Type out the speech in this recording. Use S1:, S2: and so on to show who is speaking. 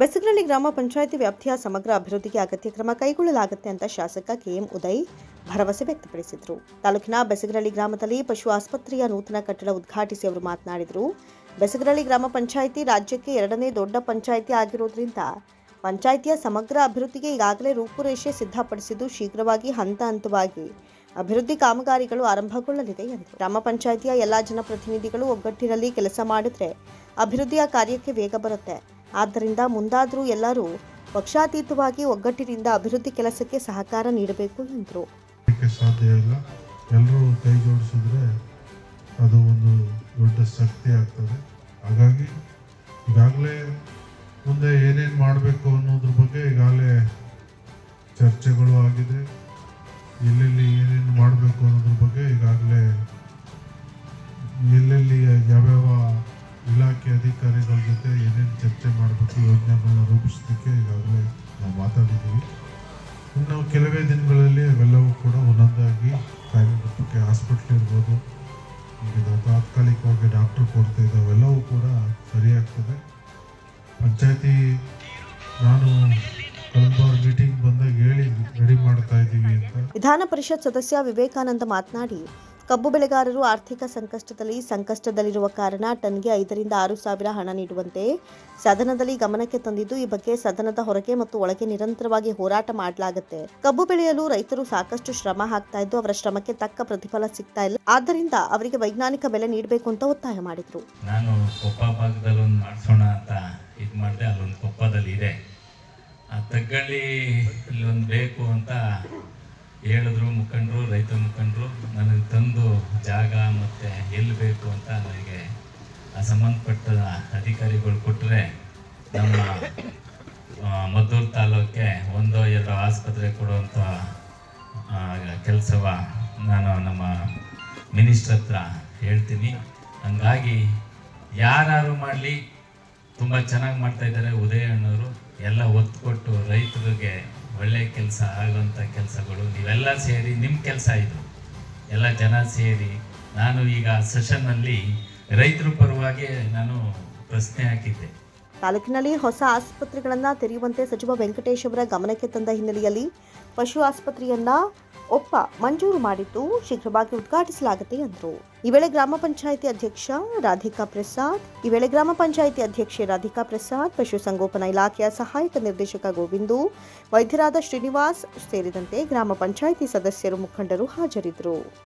S1: ಬೆಸಗರಳ್ಳಿ ಗ್ರಾಮ ಪಂಚಾಯಿತಿ ವ್ಯಾಪ್ತಿಯ ಸಮಗ್ರ ಅಭಿವೃದ್ಧಿಗೆ ಅಗತ್ಯ ಕ್ರಮ ಕೈಗೊಳ್ಳಲಾಗುತ್ತೆ ಅಂತ ಶಾಸಕ ಕೆಎಂ ಉದಯ್ ಭರವಸೆ ವ್ಯಕ್ತಪಡಿಸಿದರು. ತಾಲೂಕಿನ ಬೆಸಗರಳ್ಳಿ ಗ್ರಾಮದಲ್ಲಿ ಪಶು ಆಸ್ಪತ್ರೆಯ ನೂತನ ಕಟ್ಟಡ ಉದ್ಘಾಟಿಸಿ ಅವರು ಮಾತನಾಡಿದರು. ಬೆಸಗರಳ್ಳಿ ಗ್ರಾಮ ಪಂಚಾಯಿತಿ ರಾಜ್ಯಕ್ಕೆ ಎರಡನೇ ದೊಡ್ಡ ಪಂಚಾಯಿತಿ ಆಗಿರೋದ್ರಿಂದ ಪಂಚಾಯಿತಿಯ ಸಮಗ್ರ ಅಭಿವೃದ್ಧಿಗೆ ಈಗಾಗಲೇ ರೂಪುರೇಷೆ ಸಿದ್ಧಪಡಿಸಿದ್ದು ಶೀಘ್ರವಾಗಿ ಹಂತ ಹಂತವಾಗಿ ಅಭಿವೃದ್ಧಿ ಕಾಮಗಾರಿಗಳು ಆರಂಭಗೊಳ್ಳಲಿದೆ ಎಂದು ಗ್ರಾಮ ಪಂಚಾಯಿತಿಯ ಎಲ್ಲ ಜನಪ್ರತಿನಿಧಿಗಳು ಒಗ್ಗಟ್ಟಿನಲ್ಲಿ ಕೆಲಸ ಮಾಡಿದ್ರೆ ಅಭಿವೃದ್ಧಿಯ ಕಾರ್ಯಕ್ಕೆ ವೇಗ ಬರುತ್ತೆ. ಆದ್ದರಿಂದ ಮುಂದಾದರೂ ಎಲ್ಲರೂ ಪಕ್ಷಾತೀತವಾಗಿ ಒಗ್ಗಟ್ಟಿನಿಂದ ಅಭಿವೃದ್ಧಿ ಕೆಲಸಕ್ಕೆ ಸಹಕಾರ ನೀಡಬೇಕು ಎಂದರು.
S2: ಸಾಧ್ಯ ಇಲ್ಲ. ಎಲ್ಲರೂ ಕೈ ಜೋಡಿಸಿದ್ರೆ ಅದು ಒಂದು ದೊಡ್ಡ ಶಕ್ತಿ ಆಗ್ತದೆ. ಹಾಗಾಗಿ ಈಗಾಗಲೇ ಮುಂದೆ ಏನೇನು ಮಾಡಬೇಕು ಅನ್ನೋದ್ರ ಬಗ್ಗೆ ಈಗಾಗಲೇ ಚರ್ಚೆಗಳು ಆಗಿದೆ. ಎಲ್ಲೆಲ್ಲಿ ಏನೇನು ಮಾಡಬೇಕು ಅನ್ನೋದ್ರ ಬಗ್ಗೆ ಈಗಾಗಲೇ ಅಧಿಕಾರಿಗಳ ಜೊತೆ ಏನೇನು ಚರ್ಚೆ ಮಾಡಬೇಕು ಯೋಜನೆಗಳನ್ನ ರೂಪಿಸಲಿಕ್ಕೆ ಈಗಾಗಲೇ ನಾವು ಮಾತಾಡಿದ್ದೀವಿ. ಇನ್ನು ಕೆಲವೇ ದಿನಗಳಲ್ಲಿ ಅವೆಲ್ಲವೂ ಕೂಡ ಒಂದೊಂದಾಗಿ ಕಾರ್ಯರೂಪಕ್ಕೆ ಹಾಸ್ಪಿಟ್ಲ್ ಇರ್ಬೋದು, ಈಗ ತಾತ್ಕಾಲಿಕವಾಗಿ ಡಾಕ್ಟರ್ ಕೊಡ್ತಾ ಇದ್ದಾವೆಲ್ಲವೂ ಕೂಡ ಸರಿಯಾಗ್ತದೆ. ಪಂಚಾಯತಿ ನಾನು ಮೀಟಿಂಗ್ ಬಂದಾಗ ಹೇಳಿ ರೆಡಿ ಮಾಡ್ತಾ ಇದ್ದೀವಿ ಅಂತ.
S1: ವಿಧಾನ ಪರಿಷತ್ ಸದಸ್ಯ ವಿವೇಕಾನಂದ ಮಾತನಾಡಿ ಕಬ್ಬು ಬೆಳೆಗಾರರು ಆರ್ಥಿಕ ಸಂಕಷ್ಟದಲ್ಲಿ ಸಂಕಷ್ಟದಲ್ಲಿರುವ ಕಾರಣ ಟನ್ಗೆ ಐದರಿಂದ ಆರು ಸಾವಿರ ಹಣ ನೀಡುವಂತೆ ಸದನದಲ್ಲಿ ಗಮನಕ್ಕೆ ತಂದಿದ್ದು, ಈ ಬಗ್ಗೆ ಸದನದ ಹೊರಗೆ ಮತ್ತು ಒಳಗೆ ನಿರಂತರವಾಗಿ ಹೋರಾಟ ಮಾಡಲಾಗುತ್ತೆ. ಕಬ್ಬು ಬೆಳೆಯಲು ರೈತರು ಸಾಕಷ್ಟು ಶ್ರಮ ಹಾಕ್ತಾ ಇದ್ದು, ಅವರ ಶ್ರಮಕ್ಕೆ ತಕ್ಕ ಪ್ರತಿಫಲ ಸಿಗ್ತಾ ಇಲ್ಲ. ಆದ್ದರಿಂದ ಅವರಿಗೆ ವೈಜ್ಞಾನಿಕ ಬೆಲೆ ನೀಡಬೇಕು ಅಂತ ಒತ್ತಾಯ ಮಾಡಿದ್ರು.
S3: ನಾನು ಕೊಪ್ಪ ಭಾಗದಲ್ಲಿ ಒಂದು ಮಾಡಿಸೋಣ ಅಂತ ಇದು ಮಾಡಿದೆ, ಅಲ್ಲೊಂದು ಕೊಪ್ಪದಲ್ಲಿ ಇದೆ. ಆ ಇಲ್ಲೊಂದು ಬೇಕು ಅಂತ ಹೇಳಿದ್ರು ಮುಖಂಡರು, ರೈತ ಮುಖಂಡರು, ನನಗೆ ತಂದು ಜಾಗ ಮತ್ತು ಎಲ್ಲಿ ಬೇಕು ಅಂತ ನನಗೆ ಸಂಬಂಧಪಟ್ಟ ಅಧಿಕಾರಿಗಳು ಕೊಟ್ಟರೆ ನಮ್ಮ ಮದ್ದೂರು ತಾಲೂಕೆ ಒಂದು ಎರಡು ಆಸ್ಪತ್ರೆ ಕೊಡುವಂಥ ಕೆಲಸವ ನಾನು ನಮ್ಮ ಮಿನಿಸ್ಟ್ರ್ ಹತ್ರ ಹೇಳ್ತೀನಿ. ಹಂಗಾಗಿ ಯಾರು ಮಾಡಲಿ. ತುಂಬ ಚೆನ್ನಾಗಿ ಮಾಡ್ತಾಯಿದ್ದಾರೆ ಉದಯ ಅಣ್ಣವರು ಎಲ್ಲ ಒತ್ತು ಕೊಟ್ಟು ರೈತರಿಗೆ ಒಳ್ಳೆ ಕೆಲಸ ಆಗುವಂಥ ಕೆಲಸಗಳು, ನೀವೆಲ್ಲ ಸೇರಿ ನಿಮ್ಮ ಕೆಲಸ ಇದು. ಎಲ್ಲ ಜನ ಸೇರಿ ನಾನು ಈಗ ಸೆಷನ್ನಲ್ಲಿ ರೈತರ ಪರವಾಗಿ ನಾನು ಪ್ರಶ್ನೆ ಹಾಕಿದ್ದೆ.
S1: ತಾಲೂಕಿನಲ್ಲಿ ಹೊಸ ಆಸ್ಪತ್ರೆಗಳನ್ನು ತೆರೆಯುವಂತೆ ಸಚಿವ ವೆಂಕಟೇಶ್ ಅವರ ಗಮನಕ್ಕೆ ತಂದ ಹಿನ್ನೆಲೆಯಲ್ಲಿ ಪಶು ಆಸ್ಪತ್ರೆಯನ್ನ ಒಪ್ಪ ಮಂಜೂರು ಮಾಡಿದ್ದು ಶೀಘ್ರವಾಗಿ ಉದ್ಘಾಟಿಸಲಾಗುತ್ತೆ ಎಂದರು ಈ ವೇಳೆ ಗ್ರಾಮ ಪಂಚಾಯಿತಿ ಅಧ್ಯಕ್ಷ ರಾಧಿಕಾ ಪ್ರಸಾದ್, ಈ ವೇಳೆ ಗ್ರಾಮ ಪಂಚಾಯಿತಿ ಅಧ್ಯಕ್ಷೆ ರಾಧಿಕಾ ಪ್ರಸಾದ್ ಪಶುಸಂಗೋಪನಾ ಇಲಾಖೆಯ ಸಹಾಯಕ ನಿರ್ದೇಶಕ ಗೋವಿಂದು, ವೈದ್ಯರಾದ ಶ್ರೀನಿವಾಸ್ ಸೇರಿದಂತೆ ಗ್ರಾಮ ಪಂಚಾಯಿತಿ ಸದಸ್ಯರು ಮುಖಂಡರು ಹಾಜರಿದ್ದರು